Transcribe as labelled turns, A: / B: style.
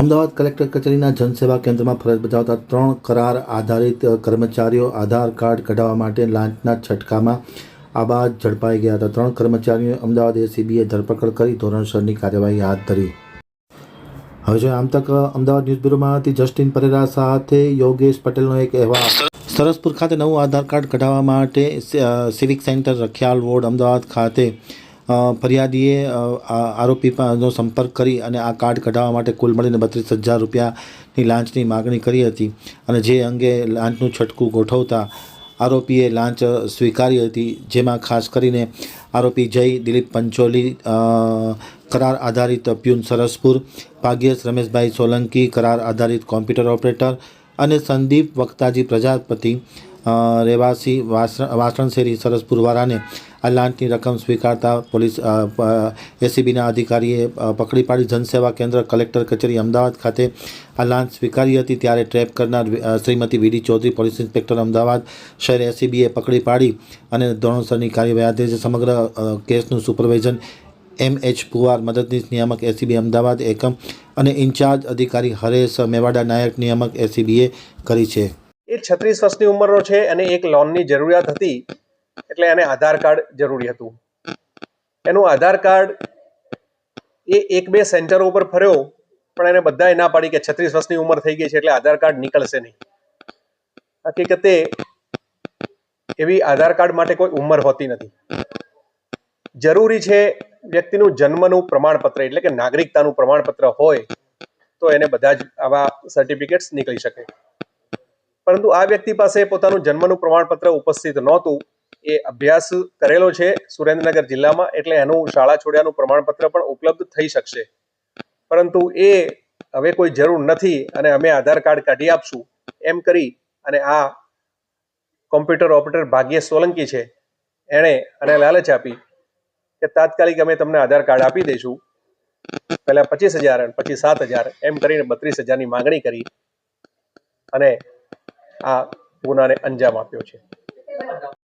A: Ahmedabad collector કચેરીના જનસેવા કેન્દ્રમાં ફરજ બજાવતા ત્રણ કરાર આધારિત કર્મચારીઓ આધાર કાર્ડ કઢાવવા માટે લાંચના છટકામાં આબાદ ઝડપાઈ ગયા હતા. ત્રણ કર્મચારીઓએ અમદાવાદ એસીબીએ ધરપકડ કરી ધોરણસરની કાર્યવાહી હાથ ધરી. હવે જો આમ તક અમદાવાદ ન્યૂઝ બ્યુરોમાંથી જસ્ટિન પરેરા સાથે યોગેશ પટેલનો એક અહેવાલ. સરસપુર ખાતે નવું આધાર કાર્ડ કઢાવવા માટે civic centre Rakhial ward Ahmedabad ખાતે ફરિયાદીએ આરોપીનો સંપર્ક કરી અને આ કાર્ડ કઢાવવા માટે કુલ મળીને બત્રીસ હજાર રૂપિયાની લાંચની માગણી કરી હતી અને જે અંગે લાંચનું છટકું ગોઠવતા આરોપીએ લાંચ સ્વીકારી હતી, જેમાં ખાસ કરીને આરોપી જય, દિલીપ પંચોલી કરાર આધારિત પ્યુન સરસપુર, ભાગ્યેશ રમેશભાઈ સોલંકી, કરાર આધારિત કોમ્પ્યુટર ઓપરેટર અને સંદીપ વક્તાજી પ્રજાપતિ રહેવાસી વાસણ, વાસણશેરી સરસપુરવાળાને આ લાંચની રકમ સ્વીકારતા પોલીસ એસીબીના અધિકારીએ પકડી પાડી જનસેવા કેન્દ્ર કલેક્ટર કચેરી અમદાવાદ ખાતે આ લાંચ સ્વીકારી હતી. ત્યારે ટ્રેપ કરનાર Shrimati VD Chaudhari, police inspector Ahmedabad શહેર એસીબીએ પકડી પાડી અને ધોરણસરની કાર્યવાહી હાથ સમગ્ર કેસનું સુપરવાઇઝન એમ. એચ. પુવાર મદદનીશ નિયામક એસીબી અમદાવાદ એકમ અને ઇન્ચાર્જ અધિકારી હરેશ મેવાડા નાયક નિયામક એસીબીએ કરી છે.
B: એ છત્રીસ વર્ષની ઉંમરનો છે અને એક લોનની જરૂરિયાત હતી. એટલે એને આધાર કાર્ડ જરૂરી હતું. એનું આધાર કાર્ડ એ એક બે સેન્ટરો ઉપર ફર્યો, પણ એને બધાએ ના પાડી કે છત્રીસ વર્ષની ઉંમર થઈ ગઈ છે એટલે આધાર કાર્ડ નીકળશે નહીં. હકીકતે એવી આધાર કાર્ડ માટે કોઈ ઉંમર હોતી નથી. જરૂરી છે વ્યક્તિનું જન્મનું પ્રમાણપત્ર, એટલે કે નાગરિકતાનું પ્રમાણપત્ર હોય, તો એને બધા જ આવા સર્ટિફિકેટ્સ નીકળી શકે. પરંતુ આ વ્યક્તિ પાસે પોતાનું જન્મનું પ્રમાણપત્ર ઉપસ્થિત નહોતું એ અભ્યાસ કરેલો છે સુરેન્દ્રનગર જિલ્લામાં, એટલે એનું શાળા છોડ્યાનું પ્રમાણપત્ર પણ ઉપલબ્ધ થઈ શકશે. પરંતુ એ હવે કોઈ જરૂર નથી અને અમે આધાર કાર્ડ કાઢી આપશું, એમ કરી અને આ કોમ્પ્યુટર ઓપરેટર ભાગ્ય સોલંકી છે, એણે અને લાલચ આપી કે તાત્કાલિક અમે તમને આધાર કાર્ડ આપી દઈશું પહેલા પચીસ હજાર અને પછી સાત હજાર, એમ કરીને બત્રીસ હજારની માંગણી કરી અને આ ગુનાને અંજામ આપ્યો છે.